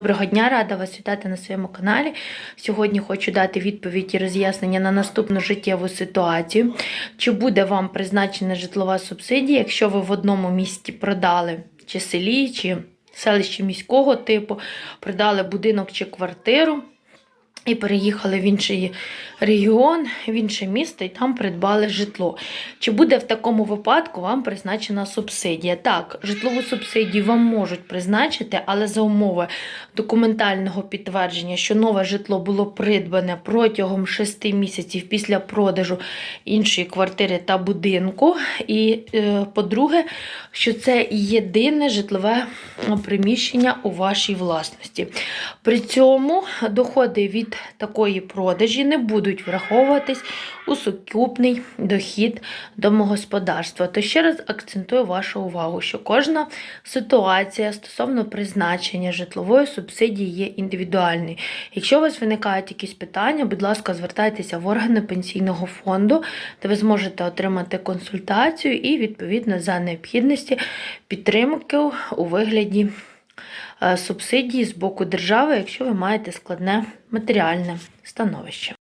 Доброго дня, рада вас вітати на своєму каналі. Сьогодні хочу дати відповідь і роз'яснення на наступну життєву ситуацію. Чи буде вам призначена житлова субсидія, якщо ви в одному місті продали чи селі, чи селищі міського типу, продали будинок чи квартиру і переїхали в інший регіон, в інше місто і там придбали житло. Чи буде в такому випадку вам призначена субсидія? Так, житлову субсидію вам можуть призначити, але за умови документального підтвердження, що нове житло було придбане протягом 6 місяців після продажу іншої квартири та будинку. І, е, по-друге, що це єдине житлове приміщення у вашій власності. При цьому доходи від такої продажі не будуть враховуватись у сукупний дохід домогосподарства. То ще раз акцентую вашу увагу, що кожна ситуація стосовно призначення житлової субсидії є індивідуальною. Якщо у вас виникають якісь питання, будь ласка, звертайтеся в органи пенсійного фонду, де ви зможете отримати консультацію і відповідно за необхідності підтримки у вигляді субсидії з боку держави, якщо ви маєте складне матеріальне становище.